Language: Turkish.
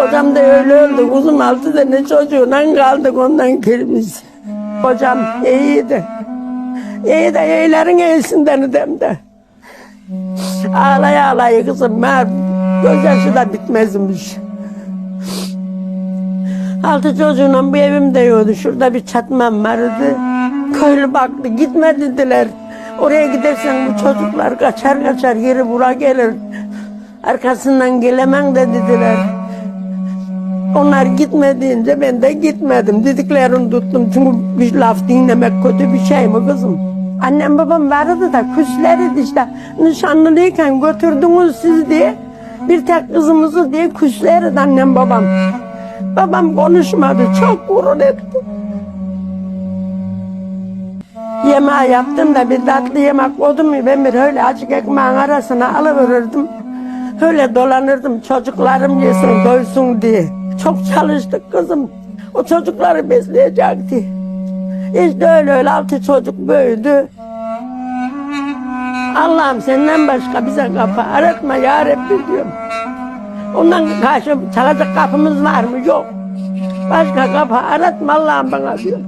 Kocam da öyle öldü. Kuzum altı tane çocuğuyla kaldık ondan kirimiz. Kocam iyiydi. İyi de iyilerin iyisinden dem de. Ağlaya ağlaya kızım. Ben gözyaşı da bitmezmiş. Altı çocuğuyla bu evimde yoktu. Şurada bir çatmam vardı. Köylü baktı gitme dediler. Oraya gidersen bu çocuklar kaçar kaçar geri bura gelir. Arkasından gelemem de dediler. Onlar gitme deyince ben de gitmedim. Dediklerini tuttum. Çünkü bir laf dinlemek kötü bir şey mi kızım? Annem babam vardı da küslerdi işte. Nişanlılıyken götürdünüz siz diye. Bir tek kızımızı diye küslerdi annem babam. Babam konuşmadı. Çok gurur etti. Yemeği yaptım da bir tatlı yemek koydum ya ben bir öyle açık ekmeğin arasına alıverirdim. Öyle dolanırdım çocuklarım yesin doysun diye. Çok çalıştık kızım. O çocukları besleyecekti. İşte öyle öyle altı çocuk büyüdü. Allah'ım senden başka bize kapı aratma ya Rabbi diyorum. Ondan karşı çalacak kapımız var mı? Yok. Başka kapı aratma Allah'ım bana diyor.